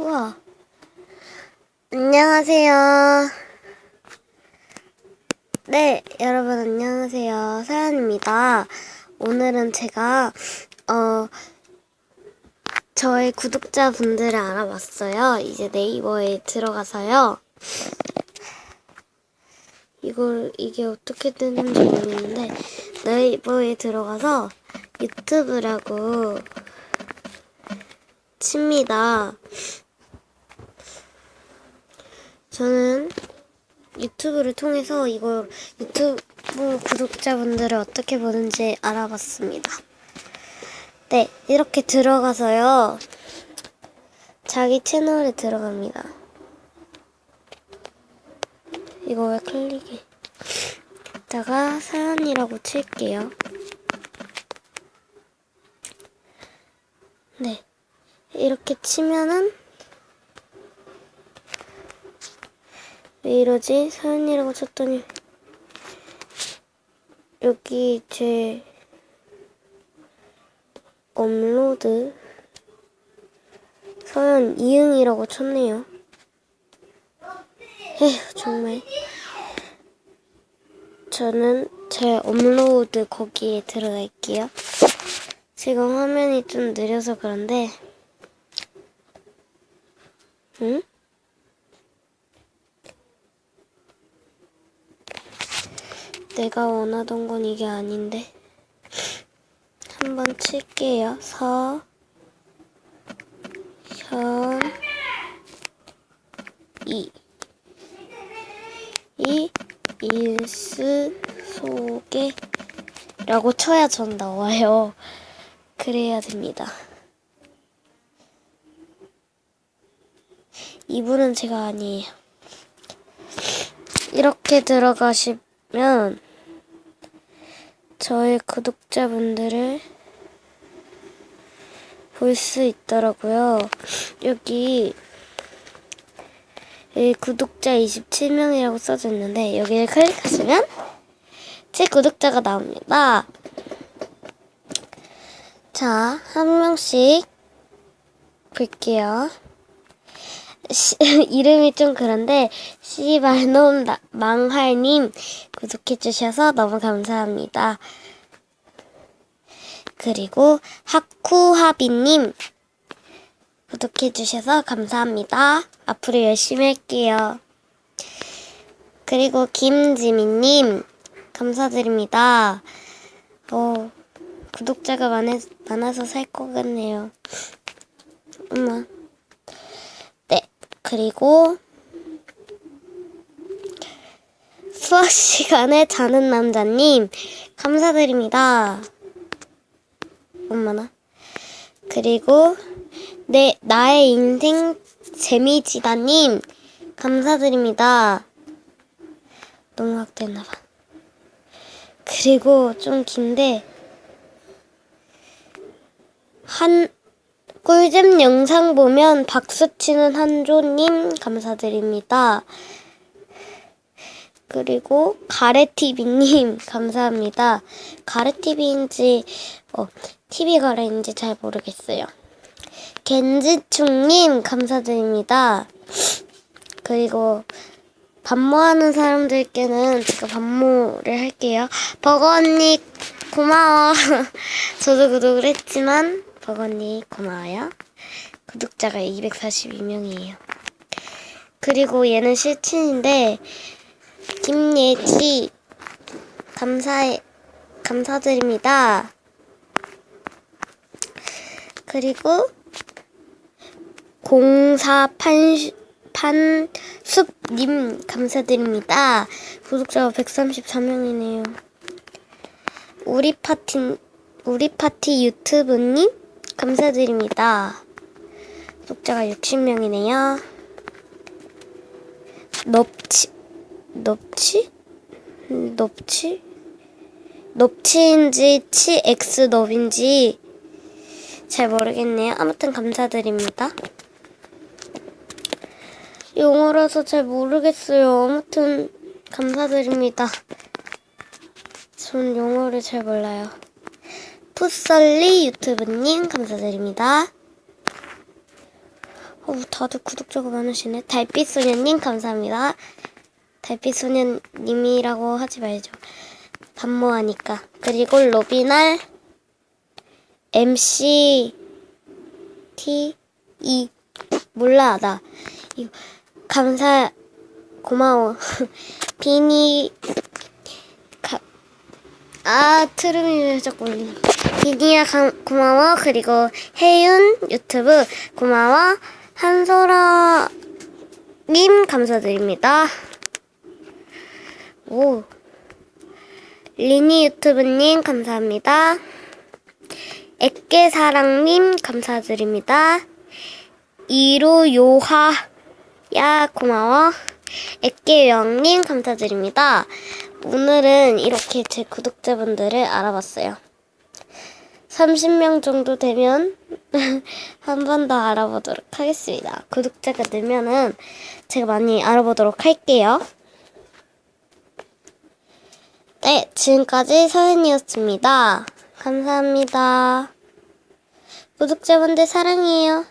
우와. 안녕하세요. 네, 여러분 안녕하세요. 사연입니다. 오늘은 제가 어 저의 구독자분들을 알아봤어요. 이제 네이버에 들어가서요. 이걸 이게 어떻게 뜨는지 모르겠는데 네이버에 들어가서 유튜브라고 칩니다. 저는 유튜브를 통해서 이걸 유튜브 구독자분들을 어떻게 보는지 알아봤습니다. 네, 이렇게 들어가서요. 자기 채널에 들어갑니다. 이거 왜 클릭해? 이따가 사연이라고 칠게요. 네. 이렇게 치면은 왜 이러지? 사연이라고 쳤더니 여기 제 업로드 서연 이응이라고 쳤네요. 에휴 정말 저는 제 업로드 거기에 들어갈게요. 지금 화면이 좀 느려서 그런데 응? 내가 원하던 건 이게 아닌데. 한번 칠게요. 서, 현, 이. 이, 일스, 소개. 라고 쳐야 전 나와요. 그래야 됩니다. 이분은 제가 아니에요. 이렇게 들어가시면 저의 구독자분들을 볼 수 있더라고요. 여기 구독자 27명이라고 써져 있는데 여기를 클릭하시면 제 구독자가 나옵니다. 자, 한 명씩 볼게요. 시, 이름이 좀 그런데 씨발놈 망할님 구독해 주셔서 너무 감사합니다. 그리고 하쿠하비님 구독해 주셔서 감사합니다. 앞으로 열심히 할게요. 그리고 김지민님 감사드립니다. 어, 구독자가 많아, 많아서 살 것 같네요. 엄마. 네, 그리고 수학 시간에 자는 남자님 감사드립니다. 엄마나. 그리고 내 나의 인생 재미지다님 감사드립니다. 너무 확대했나봐. 그리고 좀 긴데 한 꿀잼 영상 보면 박수 치는 한조님 감사드립니다. 그리고 가래TV님 감사합니다. 가래TV인지 어, TV 가래인지 잘 모르겠어요. 겐지충님 감사드립니다. 그리고 반모하는 사람들께는 제가 반모를 할게요. 버거 언니 고마워. 저도 구독을 했지만 버거 언니 고마워요. 구독자가 242명이에요. 그리고 얘는 실친인데 김예지 감사해 감사드립니다. 그리고 공사판 판숲님 감사드립니다. 구독자가 134명이네요. 우리 파티 우리 파티 유튜브님 감사드립니다. 구독자가 60명이네요. 넙치 넙치 넙치 넙치인지 치 엑스 넙인지 잘 모르겠네요. 아무튼 감사드립니다. 영어라서 잘 모르겠어요. 아무튼 감사드립니다. 전 영어를 잘 몰라요. 풋설리 유튜브님 감사드립니다. 어, 다들 구독자가 많으시네. 달빛소년님 감사합니다. 달빛소년님이라고 하지 말죠. 반모하니까. 그리고 로비날 MC T E 몰라 나 이거 감사 고마워 비니 가, 아 트름이 자꾸 울리네 비니야 감, 고마워 그리고 혜윤 유튜브 고마워 한솔아 님 감사드립니다 오 리니 유튜브님 감사합니다 액계사랑님 감사드립니다. 이루요하 야 고마워. 액계여왕님 감사드립니다. 오늘은 이렇게 제 구독자분들을 알아봤어요. 30명 정도 되면 한 번 더 알아보도록 하겠습니다. 구독자가 늘면은 제가 많이 알아보도록 할게요. 네, 지금까지 서연이었습니다. 감사합니다. 구독자분들 사랑해요.